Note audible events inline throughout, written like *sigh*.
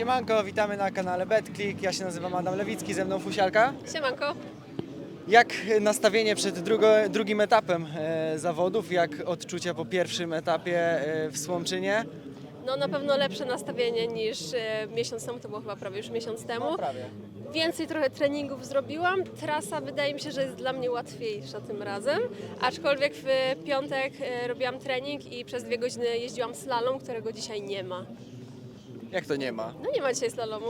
Siemanko, witamy na kanale BetClick. Ja się nazywam Adam Lewicki, ze mną Fusialka. Siemanko. Jak nastawienie przed drugo, drugim etapem e, zawodów? Jak odczucia po pierwszym etapie e, w Słomczynie? No na pewno lepsze nastawienie niż e, miesiąc temu, to było chyba prawie już miesiąc temu. prawie. Więcej trochę treningów zrobiłam. Trasa wydaje mi się, że jest dla mnie łatwiejsza tym razem. Aczkolwiek w piątek e, robiłam trening i przez dwie godziny jeździłam slalom, którego dzisiaj nie ma. Jak to nie ma? No nie ma dzisiaj slalomu.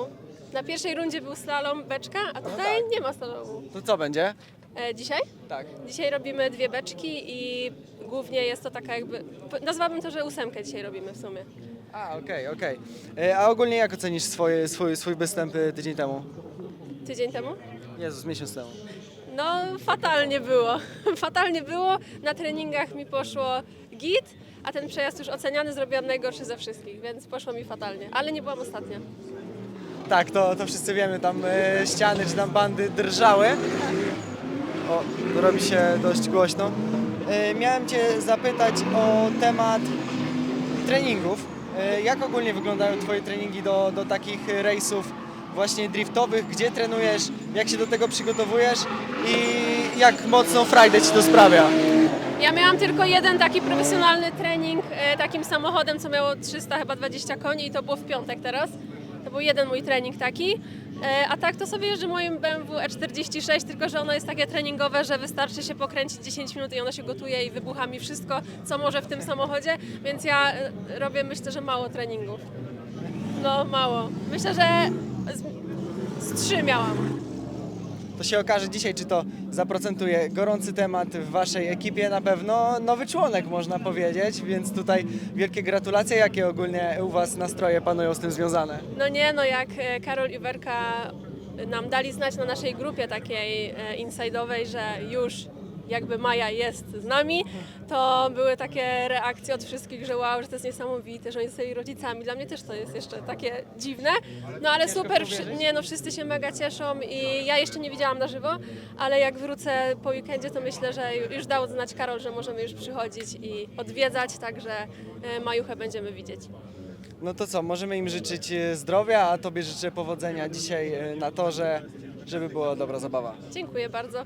Na pierwszej rundzie był slalom, beczka, a tutaj nie ma slalomu. To co będzie? E, dzisiaj? Tak. Dzisiaj robimy dwie beczki i głównie jest to taka jakby... Nazwałabym to, że ósemkę dzisiaj robimy w sumie. A, okej, okej. E, A ogólnie jak ocenisz swoje, swój, swój występ e, tydzień temu? Tydzień temu? Jezus, miesiąc temu. No, fatalnie było. *laughs* Fatalnie było. Na treningach mi poszło git, a ten przejazd już oceniany zrobiłam najgorszy ze wszystkich, więc poszło mi fatalnie. Ale nie byłam ostatnia. Tak, to, to wszyscy wiemy, tam e, ściany czy tam bandy drżały. O, robi się dość głośno. E, miałem Cię zapytać o temat treningów. E, jak ogólnie wyglądają Twoje treningi do, do takich rejsów właśnie driftowych? Gdzie trenujesz? Jak się do tego przygotowujesz? I jak mocno Friday Ci to sprawia? Ja miałam tylko jeden taki profesjonalny trening e, takim samochodem, co miało 300 chyba 20 koni i to było w piątek teraz. To był jeden mój trening taki. E, A tak to sobie jeżdżę moim BMW E46, tylko że ono jest takie treningowe, że wystarczy się pokręcić 10 minut i ono się gotuje i wybucha mi wszystko, co może w tym samochodzie, więc ja e, robię myślę, że mało treningów. No mało. Myślę, że z, z trzy miałam. To się okaże dzisiaj, czy to zaprocentuje gorący temat w Waszej ekipie. Na pewno nowy członek, można powiedzieć, więc tutaj wielkie gratulacje. Jakie ogólnie u Was nastroje panują z tym związane? No nie, no jak e, Karol i Werka nam dali znać na naszej grupie takiej e, inside'owej, że już jakby Maja jest z nami, to były takie reakcje od wszystkich, że wow, że to jest niesamowite, że oni są jej rodzicami. Dla mnie też to jest jeszcze takie dziwne, no ale super, nie no wszyscy się mega cieszą i ja jeszcze nie widziałam na żywo, ale jak wrócę po weekendzie, to myślę, że ju- już dał znać Karol, że możemy już przychodzić i odwiedzać, także e, Majuchę będziemy widzieć. No to co, możemy im życzyć e, zdrowia, a Tobie życzę powodzenia dzisiaj e, na torze, żeby była dobra zabawa. Dziękuję bardzo.